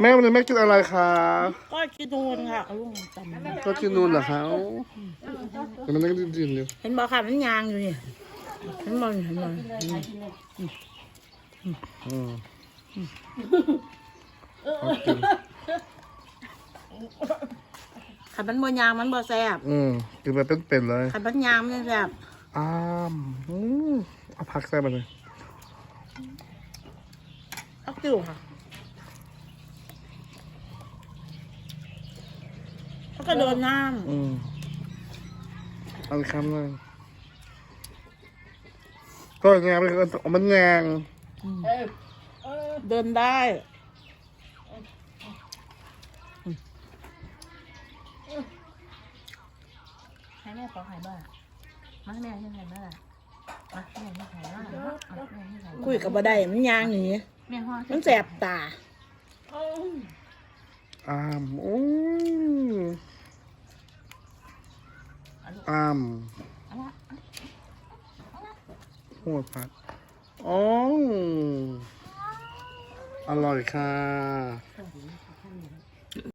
แม่วันนี้แม่กินอะไรคะก็กินนูนค่ะเอาลุงจำก็กินนูนเหรอคะเอ้าเดี๋ยวมันนั่งดินๆอยู่เห็นบอกค่ะมันยางอยู่นี่เห็นบอลเห็นบอลอืมเอากินขันมันบยางมันบ่แซ่บอืมกินไปเป็นๆเลยขันมันยางมันแซ่บอ้ามอืมเอาผักใส่มาเลยเอาติวค่ะแล้ว ก็โดนน้อืมเอาอีกคำหนึ่งก็แงงไปคือมันแงงำเดินได้ให้แม่ปอกไข่บ้ามาให้แม่ให้ไข่บ้ามาให้แม่ให้ไข่บ้าเอาแม่ให้ไข่คุยกับบ่ได้มันยางหนีแม่ห่อมันแสบตา อ้ามโอ้ อ้ามหัวผัดอ๋ออร่อยค่ะ